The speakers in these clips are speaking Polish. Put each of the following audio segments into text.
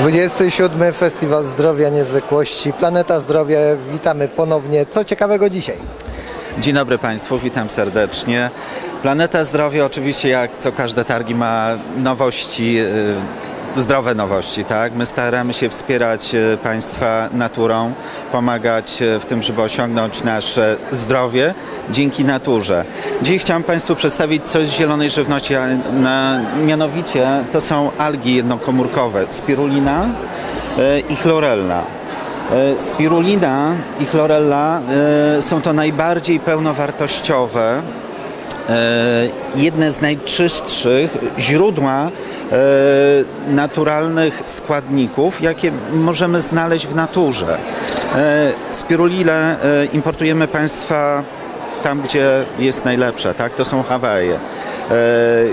27. Festiwal Zdrowia Niezwykłości, Planeta Zdrowia. Witamy ponownie. Co ciekawego dzisiaj? Dzień dobry Państwu, witam serdecznie. Planeta Zdrowia oczywiście jak co każde targi ma nowości, y, zdrowe nowości, tak? My staramy się wspierać y, Państwa naturą, pomagać y, w tym, żeby osiągnąć nasze zdrowie dzięki naturze. Dziś chciałem Państwu przedstawić coś z zielonej żywności, na, mianowicie to są algi jednokomórkowe, spirulina y, i chlorella. E, Spirulina i chlorella e, są to najbardziej pełnowartościowe, e, jedne z najczystszych źródła e, naturalnych składników, jakie możemy znaleźć w naturze. E, Spirulinę e, importujemy Państwa tam, gdzie jest najlepsza, tak? To są Hawaje. E,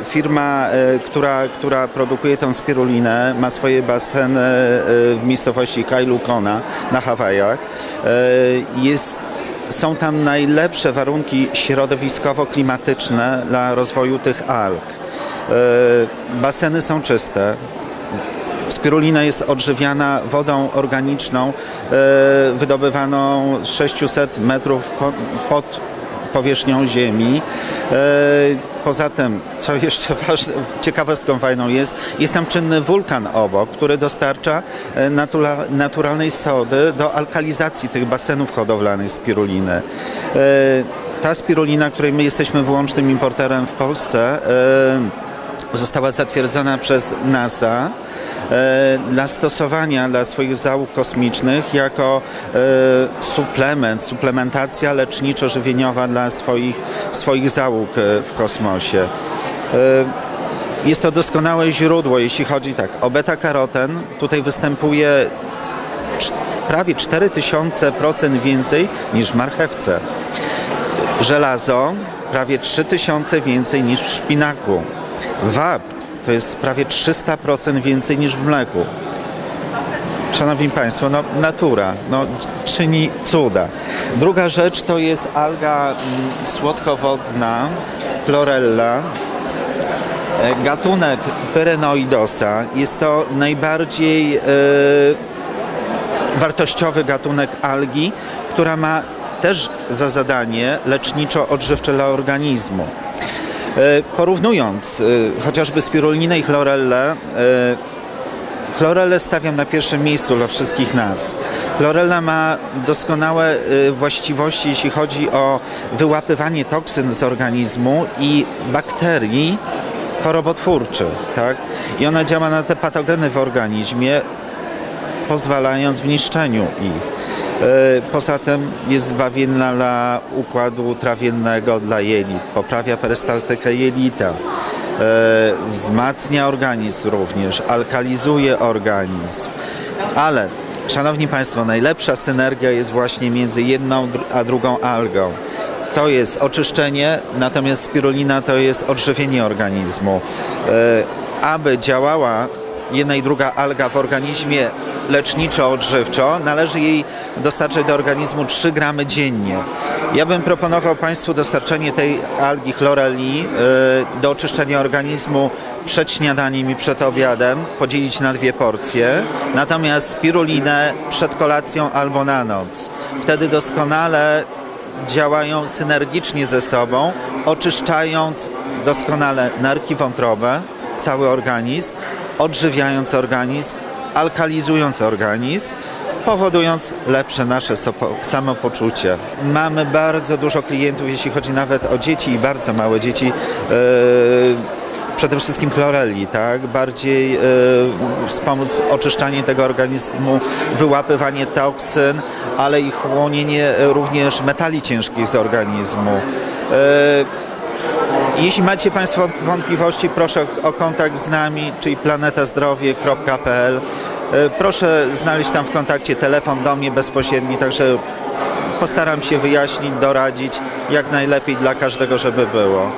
Firma, e, która, która produkuje tą spirulinę, ma swoje baseny e, w miejscowości Kailukona na Hawajach. E, Jest, są tam najlepsze warunki środowiskowo-klimatyczne dla rozwoju tych alg. E, Baseny są czyste, Spirulina jest odżywiana wodą organiczną e, wydobywaną z 600 metrów po, pod powierzchnią ziemi. E, poza tym, co jeszcze ważne, ciekawostką fajną jest, jest tam czynny wulkan obok, który dostarcza e, natura, naturalnej sody do alkalizacji tych basenów hodowlanych spiruliny. E, ta spirulina, której my jesteśmy wyłącznym importerem w Polsce, została zatwierdzona przez NASA dla stosowania dla swoich załóg kosmicznych jako e, suplement, suplementacja leczniczo-żywieniowa dla swoich, swoich załóg e, w kosmosie. E, Jest to doskonałe źródło, jeśli chodzi tak o beta-karoten. Tutaj występuje prawie 4000% więcej niż w marchewce. Żelazo prawie 3000 więcej niż w szpinaku. Wapń to jest prawie 300% więcej niż w mleku. Szanowni Państwo, no, natura no, czyni cuda. Druga rzecz to jest alga mm, słodkowodna, chlorella, E, gatunek Pyrenoidosa. Jest to najbardziej e, wartościowy gatunek algi, która ma też za zadanie leczniczo-odżywcze dla organizmu. E, Porównując e, chociażby spirulinę i chlorellę, e, Chlorellę stawiam na pierwszym miejscu dla wszystkich nas. Chlorella ma doskonałe właściwości, jeśli chodzi o wyłapywanie toksyn z organizmu i bakterii chorobotwórczych. Tak? I ona działa na te patogeny w organizmie, pozwalając w niszczeniu ich. E, Poza tym jest zbawienna dla układu trawiennego, dla jelit, poprawia perystaltykę jelita, e, wzmacnia organizm również, alkalizuje organizm. Ale, Szanowni Państwo, najlepsza synergia jest właśnie między jedną a drugą algą. To jest oczyszczenie, natomiast spirulina to jest odżywienie organizmu. E, Aby działała jedna i druga alga w organizmie leczniczo-odżywczo, należy jej dostarczać do organizmu 3 gramy dziennie. Ja bym proponował Państwu dostarczenie tej algi chlorelli e, do oczyszczenia organizmu przed śniadaniem i przed obiadem, podzielić na dwie porcje, natomiast spirulinę przed kolacją albo na noc. Wtedy doskonale działają synergicznie ze sobą, oczyszczając doskonale nerki wątrobe, cały organizm, odżywiając organizm, alkalizując organizm, powodując lepsze nasze samopoczucie. Mamy bardzo dużo klientów, jeśli chodzi nawet o dzieci i bardzo małe dzieci, yy, przede wszystkim chlorelli, tak? Bardziej yy, wspomóc oczyszczanie tego organizmu, wyłapywanie toksyn, ale i chłonienie e, również metali ciężkich z organizmu. Yy, jeśli macie Państwo wątpliwości, proszę o kontakt z nami, czyli planetazdrowie.pl. E, Proszę znaleźć tam w kontakcie telefon do mnie bezpośredni, także postaram się wyjaśnić, doradzić jak najlepiej dla każdego, żeby było.